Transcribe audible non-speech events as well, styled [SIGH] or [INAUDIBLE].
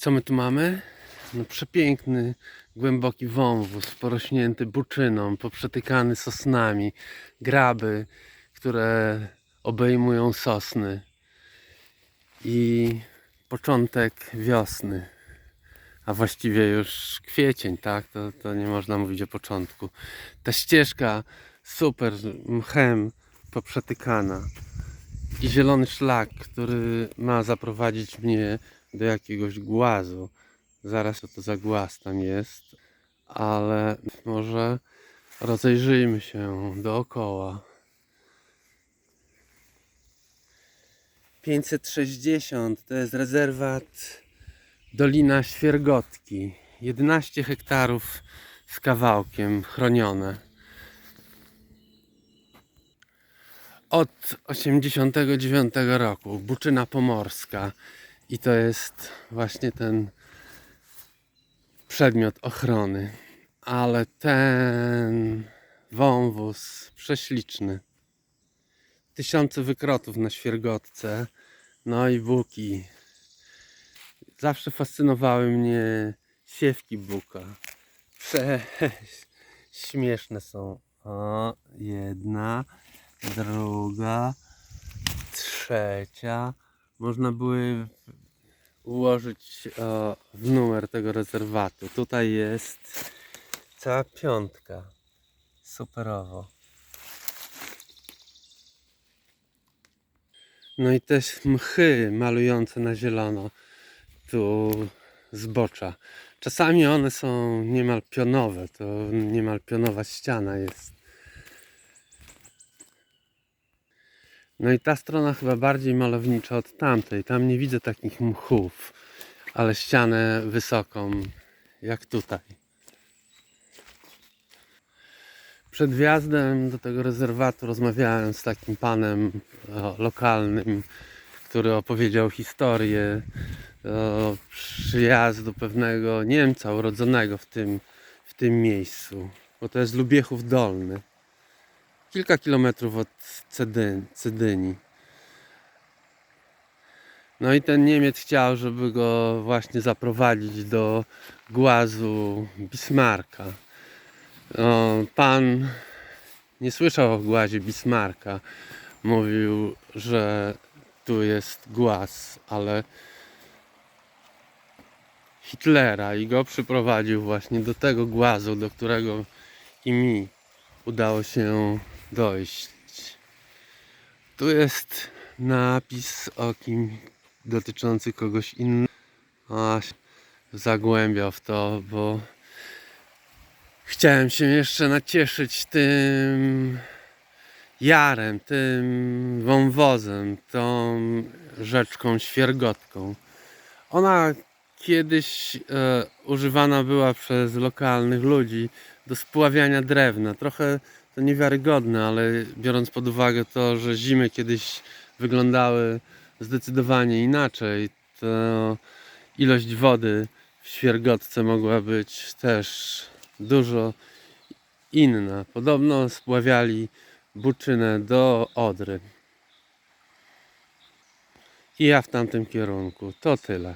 Co my tu mamy? No przepiękny, głęboki wąwóz, porośnięty buczyną, poprzetykany sosnami, graby, które obejmują sosny i początek wiosny, a właściwie już kwiecień, tak? To, to nie można mówić o początku. Ta ścieżka super, mchem poprzetykana i zielony szlak, który ma zaprowadzić mnie do jakiegoś głazu. Zaraz co to za głaz tam jest, ale może rozejrzyjmy się dookoła. 560 to jest rezerwat Dolina Świergotki. 11 hektarów z kawałkiem chronione. Od 89 roku Buczyna Pomorska i to jest właśnie ten przedmiot ochrony. Ale ten wąwóz prześliczny. Tysiące wykrotów na świergotce. No i buki. Zawsze fascynowały mnie siewki buka. Prze... [LAUGHS] Śmieszne są. O, jedna, druga, trzecia. Można były ułożyć o, w numer tego rezerwatu. Tutaj jest cała piątka. Superowo. No i też mchy malujące na zielono tu zbocza. Czasami one są niemal pionowe, to niemal pionowa ściana jest. No i ta strona chyba bardziej malownicza od tamtej. Tam nie widzę takich mchów, ale ścianę wysoką, jak tutaj. Przed wjazdem do tego rezerwatu rozmawiałem z takim panem lokalnym, który opowiedział historię przyjazdu pewnego Niemca urodzonego w tym, w tym miejscu, bo to jest Lubiechów Dolny kilka kilometrów od Cedy, Cedyni. No i ten Niemiec chciał, żeby go właśnie zaprowadzić do głazu Bismarcka. No, pan nie słyszał o głazie Bismarcka. Mówił, że tu jest głaz, ale Hitlera i go przyprowadził właśnie do tego głazu, do którego i mi udało się dojść. Tu jest napis o kim dotyczący kogoś innego. A zagłębiał w to, bo chciałem się jeszcze nacieszyć tym jarem, tym wąwozem, tą rzeczką świergotką. Ona kiedyś e, używana była przez lokalnych ludzi do spławiania drewna. Trochę to niewiarygodne, ale biorąc pod uwagę to, że zimy kiedyś wyglądały zdecydowanie inaczej, to ilość wody w świergotce mogła być też dużo inna. Podobno spławiali buczynę do Odry. I ja w tamtym kierunku. To tyle.